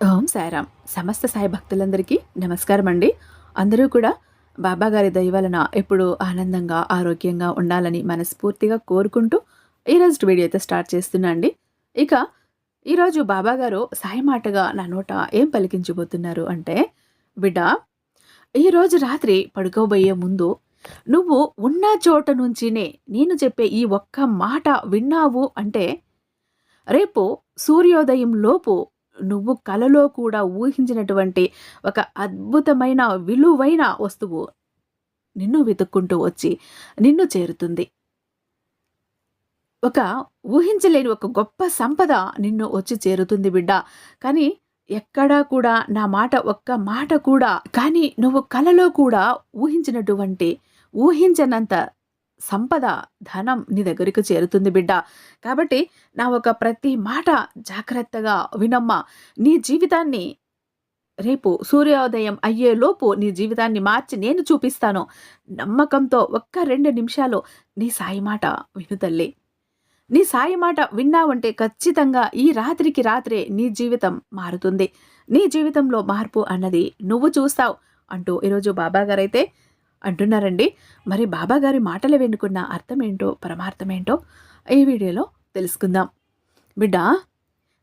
ఓం సాయిరామ్ సమస్త సాయి భక్తులందరికీ నమస్కారం అండి అందరూ కూడా బాబాగారి దయ వలన ఎప్పుడూ ఆనందంగా ఆరోగ్యంగా ఉండాలని మనస్ఫూర్తిగా కోరుకుంటూ ఈరోజు వీడియో అయితే స్టార్ట్ చేస్తున్నా అండి. ఇక ఈరోజు బాబాగారు సాయి మాటగా నా నోట ఏం పలికించబోతున్నారు అంటే బిడ్డ ఈరోజు రాత్రి పడుకోబోయే ముందు నువ్వు ఉన్న చోట నుంచినే నేను చెప్పే ఈ ఒక్క మాట విన్నావు అంటే రేపు సూర్యోదయం లోపు నువ్వు కలలో కూడా ఊహించినటువంటి ఒక అద్భుతమైన విలువైన వస్తువు నిన్ను వెతుక్కుంటూ వచ్చి నిన్ను చేరుతుంది. ఒక ఊహించలేని ఒక గొప్ప సంపద నిన్ను వచ్చి చేరుతుంది బిడ్డ. కానీ ఎక్కడా కూడా నా మాట ఒక్క మాట కూడా కానీ నువ్వు కలలో కూడా ఊహించినటువంటి ఊహించనంత సంపద ధనం నీ దగ్గరికి చేరుతుంది బిడ్డ. కాబట్టి నా ఒక ప్రతి మాట జాగ్రత్తగా వినమ్మా. నీ జీవితాన్ని రేపు సూర్యోదయం అయ్యేలోపు నీ జీవితాన్ని మార్చి నేను చూపిస్తాను. నమ్మకంతో ఒక్క రెండు నిమిషాలు నీ సాయి మాట విను తల్లి. నీ సాయి మాట విన్నావంటే ఖచ్చితంగా ఈ రాత్రికి రాత్రే నీ జీవితం మారుతుంది. నీ జీవితంలో మార్పు అన్నది నువ్వు చూస్తావు అంటూ ఈరోజు బాబాగారైతే అంటున్నారండి. మరి బాబాగారి మాటలు వెనుకున్న అర్థం ఏంటో పరమార్థం ఏంటో ఈ వీడియోలో తెలుసుకుందాం. బిడ్డ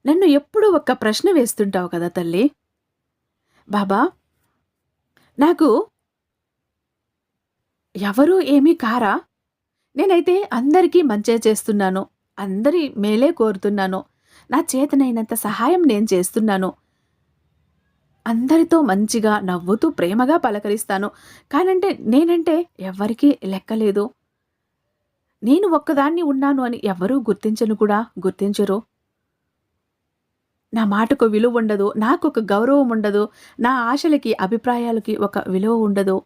నన్ను ఎప్పుడూ ఒక్క ప్రశ్న వేస్తుంటావు కదా తల్లి. బాబా నాకు ఎవరూ ఏమీ కారా? నేనైతే అందరికీ మంచే చేస్తున్నాను. అందరి మేలే కోరుతున్నాను. నా చేతనైనంత సహాయం నేను చేస్తున్నాను. అందరితో మంచిగా నవ్వుతూ ప్రేమగా పలకరిస్తాను. కానంటే నేనంటే ఎవ్వరికీ లెక్కలేదు. నేను ఒక్కదాన్ని ఉన్నాను అని ఎవ్వరూ గుర్తించను కూడా గుర్తించరు. నా మాటకు విలువ ఉండదు నాకు ఒక గౌరవం ఉండదు నా ఆశలకి అభిప్రాయాలకి ఒక విలువ ఉండదు.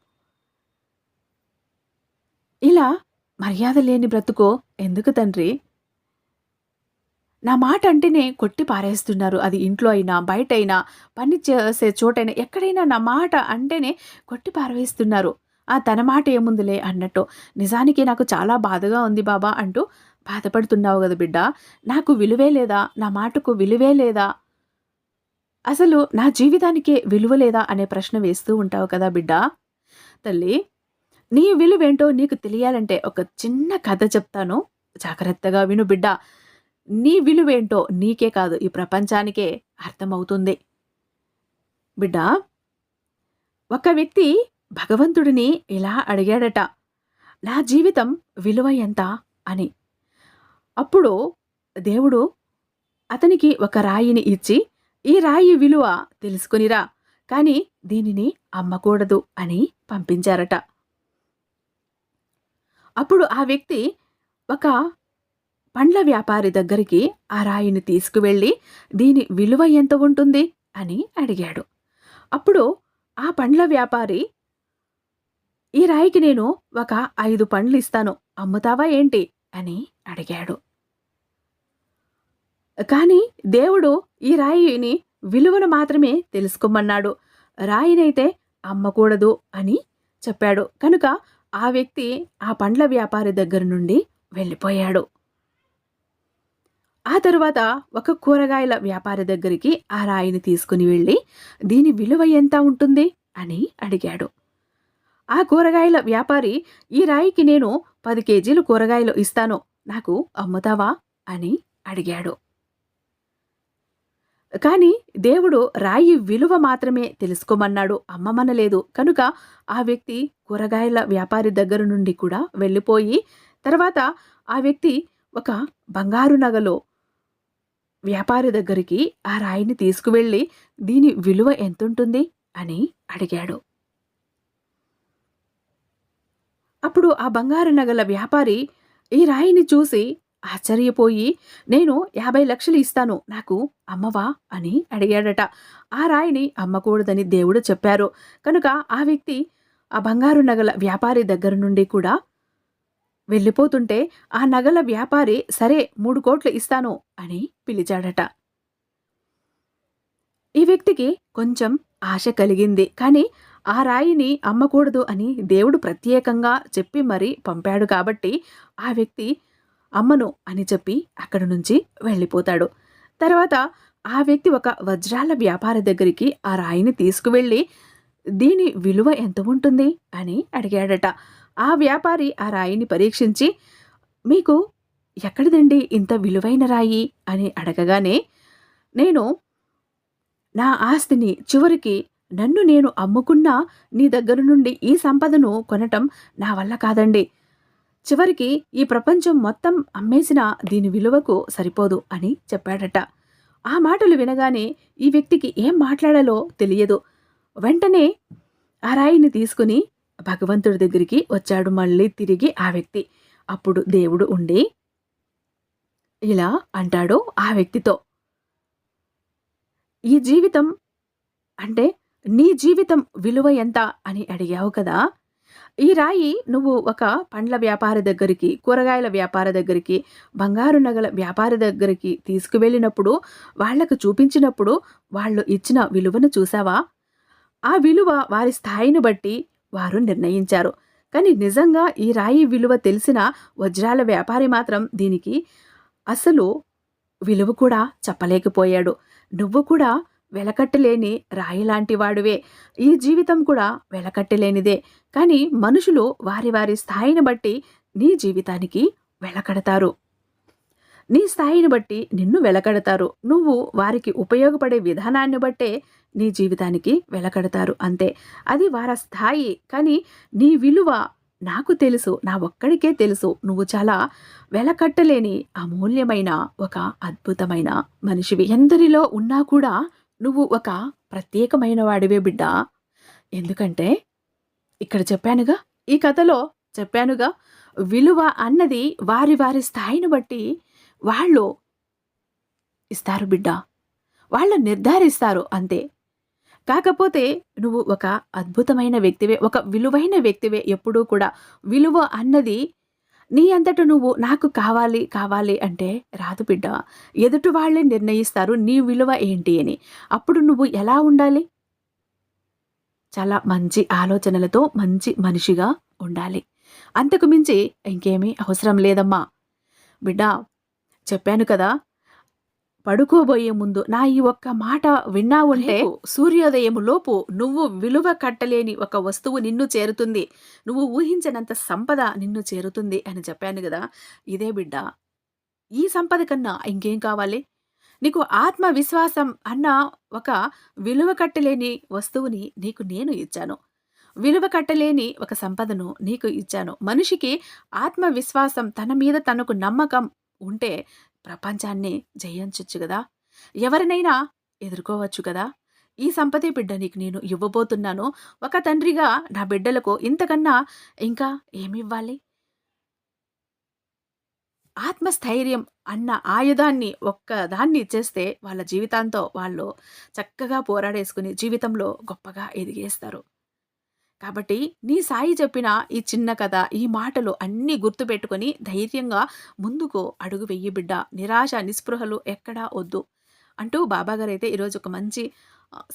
ఇలా మర్యాద లేని బ్రతుకో ఎందుకు తండ్రి? నా మాట అంటేనే కొట్టి పారేస్తున్నారు. అది ఇంట్లో అయినా బయట అయినా పని చేసే చోటైనా ఎక్కడైనా నా మాట అంటేనే కొట్టి పారవేస్తున్నారు ఆ తన మాట ఏముందిలే అన్నట్టు. నిజానికి నాకు చాలా బాధగా ఉంది బాబా అంటూ బాధపడుతున్నావు కదా బిడ్డ. నాకు విలువే లేదా? నా మాటకు విలువే లేదా? అసలు నా జీవితానికే విలువ లేదా అనే ప్రశ్న వేస్తూ ఉంటావు కదా బిడ్డ. తల్లి నీ విలువేంటో నీకు తెలియాలంటే ఒక చిన్న కథ చెప్తాను. జాగ్రత్తగా విను బిడ్డ. నీ విలువేంటో నీకే కాదు ఈ ప్రపంచానికే అర్థమవుతుంది. బిడ్డ ఒక వ్యక్తి భగవంతుడిని ఇలా అడిగాడట? నా జీవితం విలువ ఎంత? అని. అప్పుడు దేవుడు అతనికి ఒక రాయిని ఇచ్చి ఈ రాయి విలువ తెలుసుకునిరా కానీ దీనిని అమ్మకూడదు అని పంపించారట. అప్పుడు ఆ వ్యక్తి ఒక పండ్ల వ్యాపారి దగ్గరికి ఆ రాయిని తీసుకువెళ్ళి దీని విలువ ఎంత ఉంటుంది? అని అడిగాడు. అప్పుడు ఆ పండ్ల వ్యాపారి ఈ రాయికి నేను ఒక ఐదు పండ్లు ఇస్తాను అమ్ముతావా ఏంటి? అని అడిగాడు. కానీ దేవుడు ఈ రాయిని విలువను మాత్రమే తెలుసుకోమన్నాడు. రాయినైతే అమ్మకూడదు అని చెప్పాడు. కనుక ఆ వ్యక్తి ఆ పండ్ల వ్యాపారి దగ్గర నుండి వెళ్ళిపోయాడు. ఆ తరువాత ఒక కూరగాయల వ్యాపారి దగ్గరికి ఆ రాయిని తీసుకుని వెళ్ళి దీని విలువ ఎంత ఉంటుంది? అని అడిగాడు. ఆ కూరగాయల వ్యాపారి ఈ రాయికి నేను పది కేజీలు కూరగాయలు ఇస్తాను నాకు అమ్ముతావా? అని అడిగాడు. కానీ దేవుడు రాయి విలువ మాత్రమే తెలుసుకోమన్నాడు అమ్మమనలేదు. కనుక ఆ వ్యక్తి కూరగాయల వ్యాపారి దగ్గర నుండి కూడా వెళ్ళిపోయి తర్వాత ఆ వ్యక్తి ఒక బంగారు నగలో వ్యాపారి దగ్గరికి ఆ రాయిని తీసుకువెళ్ళి దీని విలువ ఎంతుంటుంది? అని అడిగాడు. అప్పుడు ఆ బంగారు నగల వ్యాపారి ఈ రాయిని చూసి ఆశ్చర్యపోయి నేను యాభై లక్షలు ఇస్తాను నాకు అమ్మవా? అని అడిగాడట. ఆ రాయిని అమ్మకూడదని దేవుడు చెప్పారు. కనుక ఆ వ్యక్తి ఆ బంగారు నగల వ్యాపారి దగ్గర నుండి కూడా వెళ్ళిపోతుంటే ఆ నగల వ్యాపారి సరే మూడు కోట్లు ఇస్తాను అని పిలిచాడట. ఈ వ్యక్తికి కొంచెం ఆశ కలిగింది. కానీ ఆ రాయిని అమ్మకూడదు అని దేవుడు ప్రత్యేకంగా చెప్పి మరీ పంపాడు కాబట్టి ఆ వ్యక్తి అమ్మను అని చెప్పి అక్కడి నుంచి వెళ్ళిపోతాడు. తర్వాత ఆ వ్యక్తి ఒక వజ్రాల వ్యాపారి దగ్గరికి ఆ రాయిని తీసుకువెళ్ళి దీని విలువ ఎంత ఉంటుంది? అని అడిగాడట. ఆ వ్యాపారి ఆ రాయిని పరీక్షించి మీకు ఎక్కడిదండి ఇంత విలువైన రాయి? అని అడగగానే నేను నా ఆస్తిని చివరికి నన్ను నేను అమ్ముకున్నా నీ దగ్గర నుండి ఈ సంపదను కొనటం నా వల్ల కాదండి. చివరికి ఈ ప్రపంచం మొత్తం అమ్మేసిన దీని విలువకు సరిపోదు అని చెప్పాడట. ఆ మాటలు వినగానే ఈ వ్యక్తికి ఏం మాట్లాడాలో తెలియదు. వెంటనే ఆ రాయిని తీసుకుని భగవంతుడి దగ్గరికి వచ్చాడు మళ్ళీ తిరిగి ఆ వ్యక్తి. అప్పుడు దేవుడు ఉండి ఇలా అంటాడు ఆ వ్యక్తితో. ఈ జీవితం అంటే నీ జీవితం విలువ ఎంత? అని అడిగావు కదా. ఈ రాయి నువ్వు ఒక పండ్ల వ్యాపారి దగ్గరికి కూరగాయల వ్యాపార దగ్గరికి బంగారు నగల వ్యాపారి దగ్గరికి తీసుకువెళ్ళినప్పుడు వాళ్ళకు చూపించినప్పుడు వాళ్ళు ఇచ్చిన విలువను చూసావా? ఆ విలువ వారి స్థాయిని బట్టి వారు నిర్ణయించారు. కానీ నిజంగా ఈ రాయి విలువ తెలిసిన వజ్రాల వ్యాపారి మాత్రం దీనికి అసలు విలువ కూడా చెప్పలేకపోయాడు. నువ్వు కూడా వెలకట్టలేని రాయి లాంటి వాడువే. ఈ జీవితం కూడా వెలకట్టలేనిదే. కానీ మనుషులు వారి వారి స్థాయిని బట్టి నీ జీవితానికి వెలకడతారు. నీ స్థాయిని బట్టి నిన్ను వెలకడతారు. నువ్వు వారికి ఉపయోగపడే విధానాన్ని బట్టే నీ జీవితానికి వెలకడతారు అంతే. అది వారి స్థాయి. కానీ నీ విలువ నాకు తెలుసు నా ఒక్కడికే తెలుసు. నువ్వు చాలా వెలకట్టలేని అమూల్యమైన ఒక అద్భుతమైన మనిషివి. ఎందరిలో ఉన్నా కూడా నువ్వు ఒక ప్రత్యేకమైన వాడివే బిడ్డ. ఎందుకంటే ఇక్కడ చెప్పానుగా ఈ కథలో చెప్పానుగా విలువ అన్నది వారి వారి స్థాయిని బట్టి వాళ్ళు ఇస్తారు బిడ్డ. వాళ్ళు నిర్ధారిస్తారు అంతే. కాకపోతే నువ్వు ఒక అద్భుతమైన వ్యక్తివే ఒక విలువైన వ్యక్తివే ఎప్పుడూ కూడా. విలువ అన్నది నీ అంతట నువ్వు నాకు కావాలి కావాలి అంటే రాదు బిడ్డ. ఎదుటి వాళ్ళే నిర్ణయిస్తారు నీ విలువ ఏంటి అని. అప్పుడు నువ్వు ఎలా ఉండాలి? చాలా మంచి ఆలోచనలతో మంచి మనిషిగా ఉండాలి. అంతకు మించి ఇంకేమీ అవసరం లేదమ్మా. బిడ్డ చెప్పాను కదా. పడుకోబోయే ముందు నా ఈ ఒక్క మాట విన్నా ఉంటే సూర్యోదయం లోపు నువ్వు విలువ కట్టలేని ఒక వస్తువు నిన్ను చేరుతుంది. నువ్వు ఊహించనంత సంపద నిన్ను చేరుతుంది అని చెప్పాను కదా. ఇదే బిడ్డ. ఈ సంపద కన్నా ఇంకేం కావాలి? నీకు ఆత్మవిశ్వాసం అన్న ఒక విలువ కట్టలేని వస్తువుని నీకు నేను ఇచ్చాను. విలువ కట్టలేని ఒక సంపదను నీకు ఇచ్చాను. మనిషికి ఆత్మవిశ్వాసం తన మీద తనకు నమ్మకం ఉంటే ప్రపంచాన్ని జయించచ్చు కదా ఎవరినైనా ఎదుర్కోవచ్చు కదా ఈ సంపదే బిడ్డ నీకు నేను ఇవ్వబోతున్నాను. ఒక తండ్రిగా నా బిడ్డలకు ఇంతకన్నా ఇంకా ఏమివ్వాలి? ఆత్మస్థైర్యం అన్న ఆయుధాన్ని ఒక్కదాన్ని ఇచ్చేస్తే వాళ్ళ జీవితాంతో వాళ్ళు చక్కగా పోరాడేసుకుని జీవితంలో గొప్పగా ఎదిగేస్తారు. కాబట్టి నీ సాయి చెప్పిన ఈ చిన్న కథ ఈ మాటలు అన్నీ గుర్తుపెట్టుకొని ధైర్యంగా ముందుకు అడుగు వెయ్యి బిడ్డ. నిరాశ నిస్పృహలు ఎక్కడా వద్దు. అంటూ బాబాగారు అయితే ఈరోజు ఒక మంచి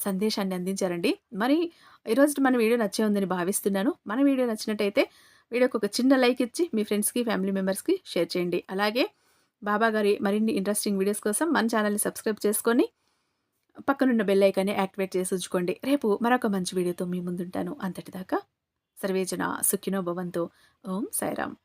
సందేశాన్ని అందించారండి. మరి ఈరోజు మన వీడియో నచ్చే ఉందని భావిస్తున్నాను. మన వీడియో నచ్చినట్టయితే వీడియోకి ఒక చిన్న లైక్ ఇచ్చి మీ ఫ్రెండ్స్కి ఫ్యామిలీ మెంబర్స్కి షేర్ చేయండి. అలాగే బాబాగారి మరిన్ని ఇంట్రెస్టింగ్ వీడియోస్ కోసం మన ఛానల్ని సబ్స్క్రైబ్ చేసుకొని పక్కనున్న బెల్ ఐకాన్ని యాక్టివేట్ చేసి ఉంచుకోండి. రేపు మరొక మంచి వీడియోతో మీ ముందుంటాను. అంతటిదాకా సర్వేజన సుఖినో భవంతు. ఓం సాయిరామ్.